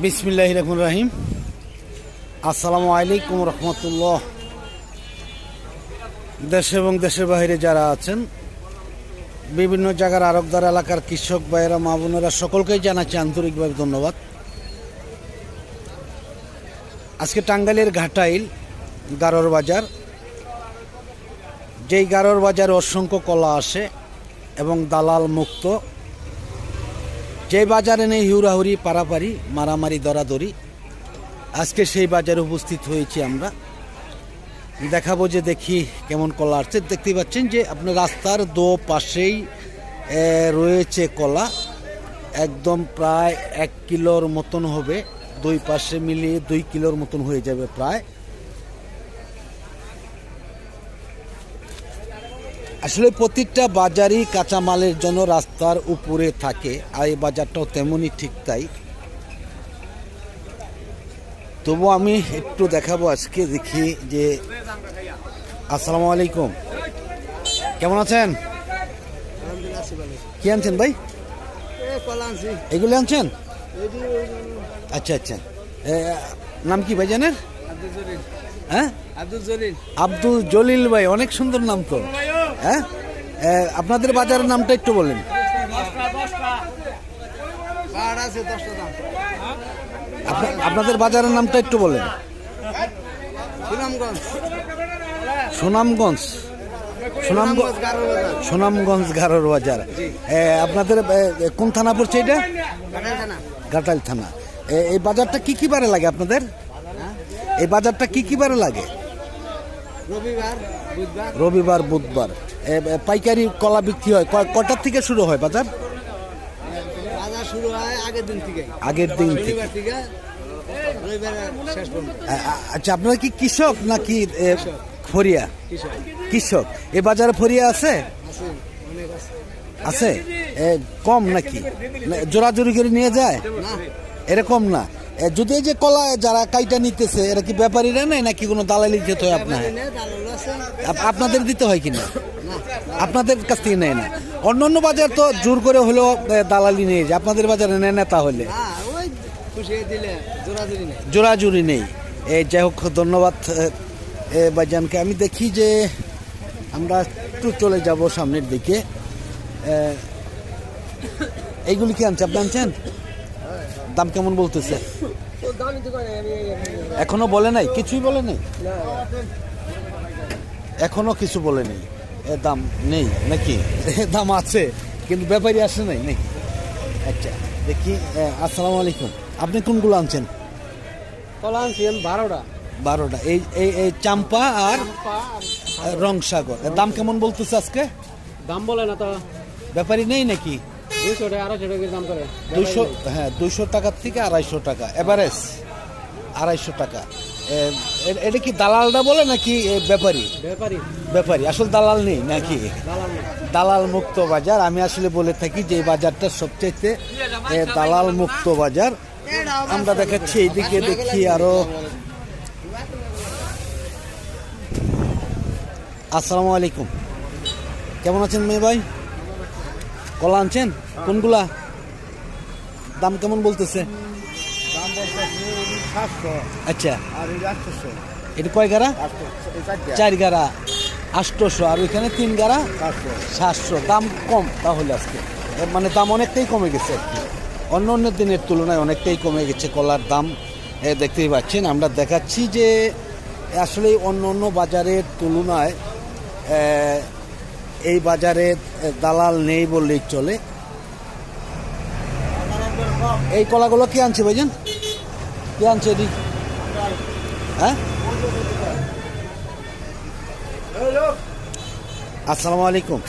বিসমিল্লাহ রহমান রাহিম। আসসালামু আলাইকুম রহমতুল্লাহ। দেশে এবং দেশের বাইরে যারা আছেন, বিভিন্ন জায়গার আরবদার এলাকার কৃষক ভাইয়েরা, মা বোনেরা, সকলকেই জানাচ্ছি আন্তরিকভাবে ধন্যবাদ। আজকে টাঙ্গাইলের ঘাটাইল গারোর বাজার। যেই গারোর বাজারে অসংখ্য কলা আসে এবং দালাল মুক্ত। যে বাজারে নেই হিউরাহুরি পারাপারি, মারামারি, দরাদরি, আজকে সেই বাজারে উপস্থিত হয়েছি আমরা। দেখাবো যে দেখি কেমন কলা আসছে। দেখতেই পাচ্ছেন যে আপনার রাস্তার দো পাশেই রয়েছে কলা। একদম প্রায় এক কিলোর মতন হবে। দুই পাশে মিলিয়ে দুই কিলোর মতন হয়ে যাবে প্রায়। আসলে প্রত্যেকটা বাজারই কাঁচামালের জন্য রাস্তার উপরে থাকে আর এই বাজারটাও তেমনই ঠিক তাই। তবু আমি একটু দেখাবো আজকে দেখি যে আসসালামু আলাইকুম। কেমন আছেন? কি আনছেন ভাই? এগুলো আনছেন? আচ্ছা আচ্ছা। নাম কি ভাই জানেন হ্যাঁ? আব্দুল জলিল। আব্দুল জলিল ভাই অনেক সুন্দর নাম তো। হ্যাঁ? আপনাদের বাজারের নামটা একটু বলেন। আপনাদের বাজারের নামটা একটু বলেন। সুনামগঞ্জ। সুনামগঞ্জ। সুনামগঞ্জ গারোর বাজার। আপনাদের কোন থানা পড়ছে এটা? কাটাল থানা। এই বাজারটা কি কি বারে লাগে আপনাদের? এই বাজারটা কি কি বারে লাগে? রবিবার বুধবার। রবিবার বুধবার। পাইকারি কলা বিক্রি হয়। কটার থেকে শুরু হয় বাজার? বাজার শুরু হয় আগের দিন থেকে আগের দিন আচ্ছা আপনারা কি কৃষক নাকি ফরিয়া কৃষক। এ বাজারে ফরিয়া আছে? আছে কম নাকি? জোরাজুরি করে নিয়ে যায়? এরকম না। যদি এই যে কলা যারা কাইটা নিতেছে এরা কি ব্যাপারীরা নেয় নাকি কোনো দালালি দিতে হয় আপনার? আপনাদের দিতে হয় কিনা? না আপনাদের কাছ থেকে নেয় না। অন্য অন্য বাজার তো জোর করে হলেও দালালি নিয়ে যায় আপনাদের বাজারে নেয় না তাহলে। জোরাজুরি নেই। নেই। এই যাই হোক ধন্যবাদ এ, এ, ভাইজানকে। আমি দেখি যে আমরা একটু চলে যাব সামনের দিকে। এইগুলি কি আনছে? আপনি আনছেন? দাম কেমন বলতেছে? এখনও বলে নাই? কিছুই বলে নাই? এখনও কিছু বলে নেই। এ দাম নেই নাকি? এ দাম আছে কিন্তু ব্যাপারী আসে নাই নাকি? আচ্ছা দেখি আসসালামু আলাইকুম। আপনি কোনগুলো আনছেন? কলা আনছি বারোটা। বারোটা। এই এই এই চাম্পা আর রং সাগর। এর দাম কেমন বলতেছে আজকে? দাম বলে না তো। ব্যাপারী নেই নাকি? করে হ্যাঁ দুইশো টাকার থেকে আড়াইশো টাকা এভারেজ আড়াইশো টাকা। এটা কি দালালটা বলে নাকি ব্যাপারী? ব্যাপারী। ব্যাপারী আসল দালাল নেই নাকি? দালাল দালাল মুক্ত বাজার আমি আসলে বলে থাকি যে এই বাজারটা সবচাইতে দালাল মুক্ত বাজার। আমরা দেখাচ্ছি এইদিকে দেখি আরও। আসসালামু আলাইকুম। কেমন আছেন মেয়ে ভাই? কলা আনছেন? কোনগুলা? দাম কেমন বলতেছে? আচ্ছা। এটা কয় গাড়া? চার গাড়া। আটশোশো। আর ওইখানে তিন গাড়া? সাতশো। দাম কম তাহলে আজকে। মানে দাম অনেকটাই কমে গেছে আর কি। অন্য অন্য দিনের তুলনায় অনেকটাই কমে গেছে কলার দাম। দেখতেই পাচ্ছেন আমরা দেখাচ্ছি যে আসলে অন্য অন্য বাজারের তুলনায় এই বাজারে দালাল নেই বললেই চলে। এই কলাগুলো কে আনছে ভাইজান? কে আনছে এদিক? হ্যাঁ? আসসালামু আলাইকুম।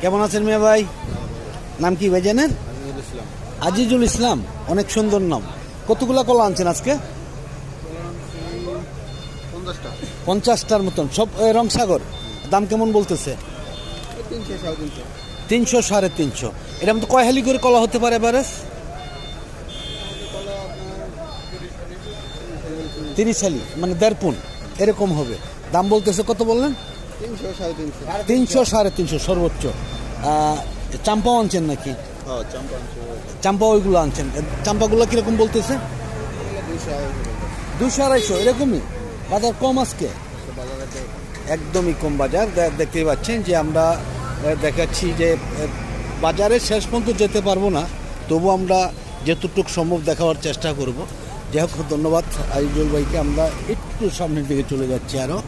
কেমন আছেন মিয়া ভাই? নাম কি ভাই জানেন আজিজুল ইসলাম। অনেক সুন্দর নাম। কতগুলা কলা আনছেন আজকে? পঞ্চাশটার মতন। সব রংসাগর। দাম কেমন বলতেছে? তিনশো সাড়ে তিনশো। এরকম তো কয় হালি করে কলা হতে পারে এবারে তিরিশ হালি মানে দেড় পুন। এরকম হবে। দাম বলতেছে কত বললেন? তিনশো সাড়ে তিনশো, সর্বোচ্চ। চাম্পাও আনছেন নাকি? চাম্পা ওইগুলো আনছেন। চাম্পাগুলো কীরকম বলতেছে? দুশো আড়াইশো, এরকমই? বাজার কম আজকে? একদমই কম বাজার। দেখতেই পাচ্ছেন যে আমরা দেখাচ্ছি যে বাজারে শেষ পর্যন্ত যেতে পারব না। তবু আমরা যেতটুক সম্ভব দেখাবার চেষ্টা করব। যাই হোক, ধন্যবাদ আইজুল ভাইকে। আমরা একটু সামনের দিকে চলে যাচ্ছি আরও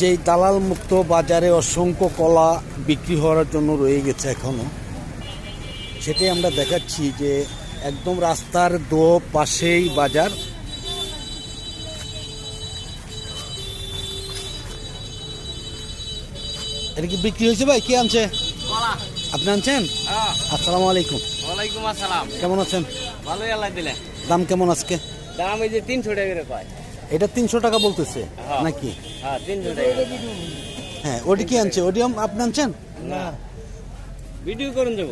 যেই দালাল মুক্ত বাজারে অসংখ্য কলা বিক্রি হওয়ার জন্য রয়ে গেছে এখনও। সেটাই আমরা দেখাচ্ছি যে একদম রাস্তার দো পাশেই বাজার। এটা কি বিক্রি হয়েছে ভাই? কে আনছে? আপনি আনছেন? আসসালামু আলাইকুম। ওয়ালাইকুম আসসালাম। কেমন আছেন? ভালোই আল্লাহ দিলে। দাম কেমন আজকে? দাম এই যে তিনশো টাকা করে পায় এটা তিনশো টাকা বলতেছে হ্যাঁ। নাকি? হ্যাঁ হ্যাঁ ওটি কি আনছে? ওটি আপনি আনছেন? না। ভিডিও করুন যাব।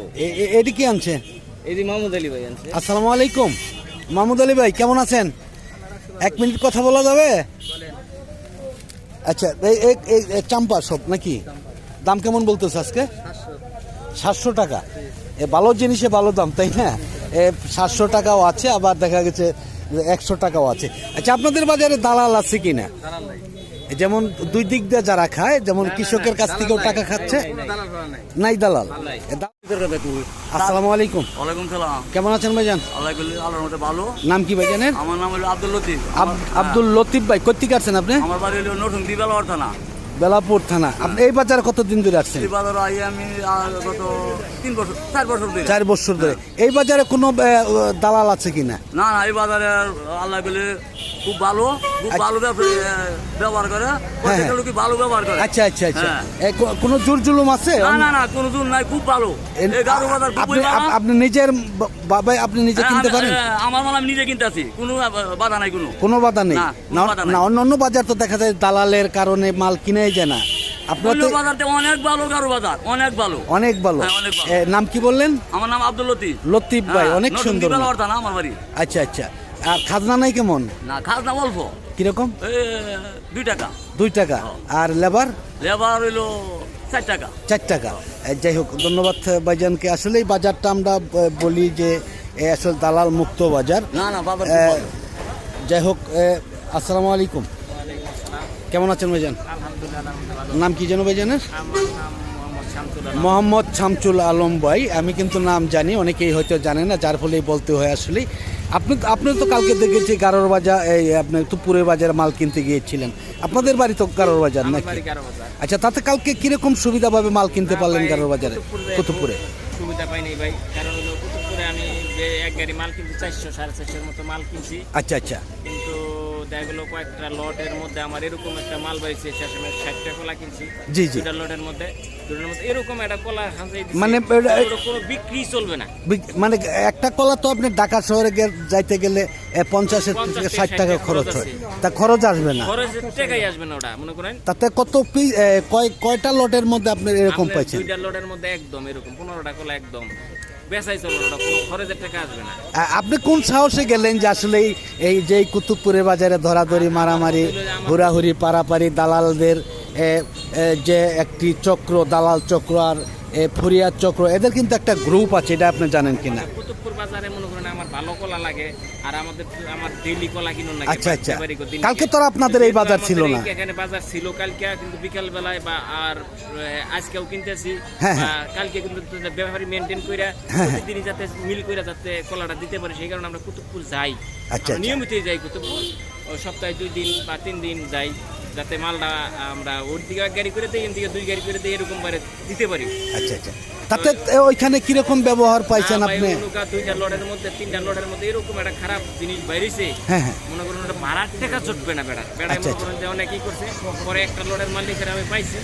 এটি কি আনছে? যে মাহমুদ আলী ভাই আনছে। আসসালামু আলাইকুম। মাহমুদ আলী ভাই কেমন আছেন? এক মিনিট কথা বলা যাবে? আচ্ছা এই চাম্পা সব নাকি? দাম কেমন বলতেছে আজকে? সাতশো টাকা। এ ভালো জিনিসে ভালো দাম তাই না? এ সাতশো টাকাও আছে আবার দেখা গেছে একশো টাকাও আছে। আচ্ছা আপনাদের বাজারে দালাল আছে কি না যেমন দুই দিক দিয়ে যারা খায় যেমন কৃষকের কাছ থেকেও টাকা খাচ্ছে। নাই দালাল। আসসালামু আলাইকুম। ওয়ালাইকুম সালাম। কেমন আছেন ভাইজান? আল্লাহ আল্লাহর মধ্যে ভালো। নাম কি ভাইজানের? আমার নাম হলো আব্দুল লতিফ। আব- আব্দুল লতিফ ভাই কোথেকে আছেন আপনি? আমার বাড়ি হলো নতুন দিবাল থানা। বেলাপুর থানা। আপনি এই বাজারে কতদিন ধরে আসছেন এই বাজার আই আমি গত তিন বছর চার বছর ধরে। চার বছর ধরে। এই বাজারে কোনো দালাল আছে কিনা? না না এই বাজারে আল্লাহ করলে খুব ভালো খুব ভালো ব্যবহার করে। প্রত্যেকটা লোকই ভালো ব্যবহার করে। আচ্ছা আচ্ছা আচ্ছা। হ্যাঁ। কোনো জোর জুলুম আছে? না না না কোনো দূর নাই খুব ভালো। এই বাজার আপনি নিজের আপনি নিজে হ্যাঁ, কিনতে পারেন? হ্যাঁ, আমার মাল আমি নিজে কিনতে আছি কোনো বাধা নাই কোনো। কোনো বাধা নেই? না, কোনো অন্য অন্য বাজার তো দেখা যায় দালালের কারণে মাল কিনেই না। আপনার তো বাজারতে অনেক ভালো গারো বাজার অনেক ভালো। অনেক ভালো। অনেক ভালো। এ, নাম কি বললেন? আমার নাম আব্দুল লতিফ। লতিফ ভাই অনেক সুন্দর নাম। দিবালওয়ার থানা আমার বাড়ি। আচ্ছা আচ্ছা। আর খাজনা নাই কেমন? না খাজনা অল্প। কীরকম? দুই টাকা। দুই টাকা। আর লেবার? লেবার হইল চার টাকা। চার টাকা। যাই হোক ধন্যবাদ ভাইজানকে। আসলে এই বাজারটা আমরা বলি যে আসলে দালাল মুক্ত বাজার। না না বাজার যাই হোক আসসালামু আলাইকুম। কেমন আছেন ভাইজান? নাম কি যেন ভাইজানের মোহাম্মদ শামচুল আলম ভাই। আমি কিন্তু নাম জানি অনেকেই হয়তো জানে না যার ফলে বলতে হয় আসলে আপনি আপনি তো কালকে দেখেছি গারোর বাজার এই আপনি তুপুরের বাজারে মাল কিনতে গিয়েছিলেন। আপনাদের বাড়ি তো গারোর বাজার নাকি? আচ্ছা তাতে কালকে কীরকম সুবিধাভাবে মাল কিনতে পারলেন গারোর বাজারে? কুতুবপুরে সুবিধা পাই ভাই কারণ হলো আমি এক গাড়ি মাল কিনছি চারশো সাড়ে চারশোর মতো মাল কিনছি। আচ্ছা আচ্ছা। দেখা গেলো কয়েকটা লটের মধ্যে আমার এরকম একটা মাল ষাটটা কলা কিনছি। জি, জি। দুটা লটের মধ্যে দুটার মধ্যে এরকম একটা কলা হাজাই মানে কোনো বিক্রি চলবে না। মানে একটা কলা তো আপনি ঢাকা শহরে যাইতে গেলে পঞ্চাশের পঞ্চাশ থেকে ষাট টাকা খরচ হয়। তা খরচ আসবে না। টাকাই আসবে না ওটা মনে করেন? তাতে কত পিস কয় কয়টা লটের মধ্যে আপনি এরকম পাইছেন? দুইটা লটের মধ্যে একদম এরকম পনেরোটা কলা একদম। বেসাই চলবে ওটা কোনো খরচের টাকা আসবে না। আপনি কোন সাহসে গেলেন যে আসলে এই- যে কুতুবপুরে কুতুবপুরের বাজারে ধরাধরি মারামারি হুড়াহুড়ি পারাপারি দালালদের যে একটি চক্র দালাল চক্র আর ফুরিয়ার চক্র এদের কিন্তু একটা গ্রুপ আছে এটা আপনি জানেন কিনা? কুতুবপুর বাজারে মনে করেন ভালো কলা লাগে আর আমাদের আমার ডেইলি কলা কিনুন লাগে আচ্ছা, আচ্ছা। কালকে তো আপনাদের এই বাজার ছিল না। এখানে বাজার ছিল কালকে কিন্তু বিকাল বেলায় বা আর আজকেও কিনতেছি। হ্যাঁ, কালকে কিন্তু ব্যবহারী মেনটেন করে প্রতিদিনই যাতে মিল করে যাতে কলাটা দিতে পারে সেই কারণে আমরা কুতুবপুর যাই। আচ্ছা, আচ্ছা। নিয়মিতই যাই কুতুবপুর। সপ্তাহে দুই দিন বা তিন দিন যাই। যাতে মালটা আমরা ওর দিকে এক গাড়ি করে দিই এর দিকে দুই গাড়ি করে দিই এরকম করে দিতে পারি। আচ্ছা আচ্ছা। তাতে ওইখানে কীরকম ব্যবহার পাইছেন আপনি? দুইটা লটের মধ্যে তিনটা লটের মধ্যে এরকম একটা খারাপ জিনিস বাইরেছে। হ্যাঁ হ্যাঁ। মনে করুন ওটা ভাড়ার টাকা জুটবে না বেড়া। বেড়ায় আচ্ছা, মনে করুন যে অনেক কি করছে পরে একটা লটের মালিকের আমি পাইছি।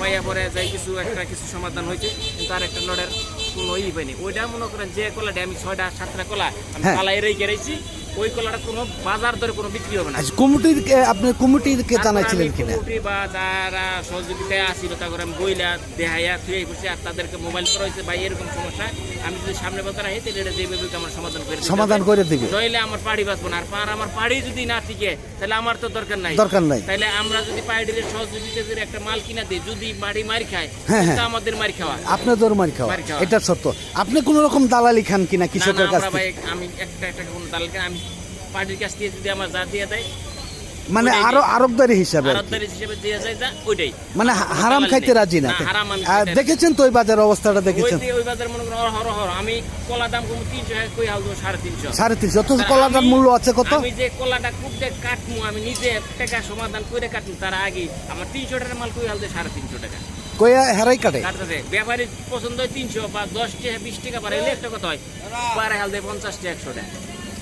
পাইয়া পরে যাই কিছু একটা কিছু সমাধান হয়েছে কিন্তু আর একটা লটের কোনো ই পাইনি ওইটা মনে করেন যে কলাটা আমি ছয়টা সাতটা কলা আমি হ্যাঁ। পালাই রেখে রেখেছি ওই কলাটা কোনো বাজার দরে কোনো বিক্রি হবে না। আচ্ছা কমিটির আপনি কমিটিকে জানাইছিলেন কিনা? কমিটি বা যারা সহযোগিতায় আসিল তারপরে আমি বইলা দেহাইয়া থুয়ে বসে আর তাদেরকে মোবাইল করা হয়েছে বা এরকম সমস্যা। আমি যদি সামনে আহি তাহলে এটা যেভাবে আমার সমাধান করে সমাধান করে দিবে। নইলে আমার পাড়ি বাঁচবো না। আর পার আমার পাড়ি যদি না টিকে তাহলে আমার তো দরকার নাই। দরকার নাই। তাহলে আমরা যদি পাড়ির সহযোগিতা করে একটা মাল কিনা দিই যদি বাড়ি মারি খায় হ্যাঁ, হ্যাঁ। আমাদের মারি খাওয়া। আপনাদের মার খাওয়া। এটা সত্য। আপনি কোন রকম দালালি খান কিনা কৃষকের কাছ থেকে? আমি একটা একটা কোনো দালাল আমি পার্টির কাছ থেকে যদি আমার যা দিয়ে দেয় মানে আরও আরবদারি হিসাবে আরবদারি হিসেবে দিয়ে যায় যা ওইটাই। মানে হারাম খাইতে রাজি না না, হারাম আমি দেখেছেন তো ওই বাজার অবস্থাটা দেখেছেন? ওই বাজার মনে করেন হর হর আমি কলা দাম কম তিনশো টাকা কই হাল সাড়ে তিনশো। সাড়ে তিনশো অথচ কলাটার মূল্য আছে কত? আমি যে কলাটা কুটে কাটমু আমি নিজে এক টাকা সমাধান করে কাটমু তার আগে আমার তিনশো টাকার মাল কই হাল দেয় সাড়ে তিনশো টাকা। কয়া হেরাই কাটে? ব্যাপারী পছন্দ হয় তিনশো বা দশ টাকা বিশ টাকা বাড়াইলে একটা কথা হয় পারে হাল দেয় পঞ্চাশ টাকা একশো টাকা।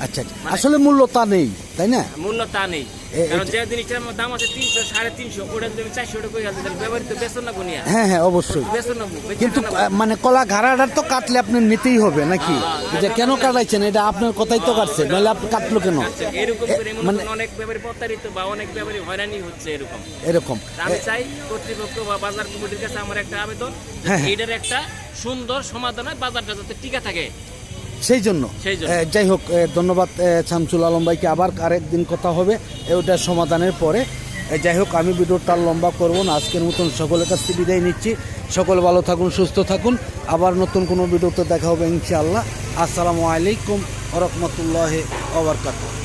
আচ্ছা আচ্ছা। আসলে মূল্য তা নেই তাই না? মূল্য তা নেই। কারণ যে জিনিসটার দাম আছে তিনশো সাড়ে তিনশো ওটা যদি চারশো টাকা করে হাল দিই তাহলে ব্যাপারী তো বেতন না গুনিয়া হ্যাঁ হ্যাঁ অবশ্যই। বেতন না কিন্তু মানে কলা ঘাড়াটার তো কাটলে আপনি নিতেই হবে নাকি? হ্যাঁ, যে কেন কাটাইছেন এটা আপনার কথাই তো কাটছে নাহলে আপনি কাটলো কেন? এরকম করে মানে- অনেক ব্যাপারী প্রতারিত বা অনেক ব্যাপারী হয়রানি হচ্ছে এরকম। এরকম। আমি চাই কর্তৃপক্ষ বা বাজার কমিটির কাছে আমার একটা আবেদন। এটার একটা সুন্দর সমাধান হয় বাজারটা যাতে টিকা থাকে। সেই জন্য। যাই হোক ধন্যবাদ শামসুল আলম ভাইকে। আবার আরেকদিন কথা হবে ওটা সমাধানের পরে। যাই হোক আমি ভিডিওটা লম্বা করব না আজকের মতন সকলের কাছ থেকে বিদায় নিচ্ছি। সকল ভালো থাকুন সুস্থ থাকুন। আবার নতুন কোনো ভিডিওতে দেখা হবে ইনশাআল্লাহ। আসসালামু আলাইকুম রহমতুল্লাহ ওবরকাতুহ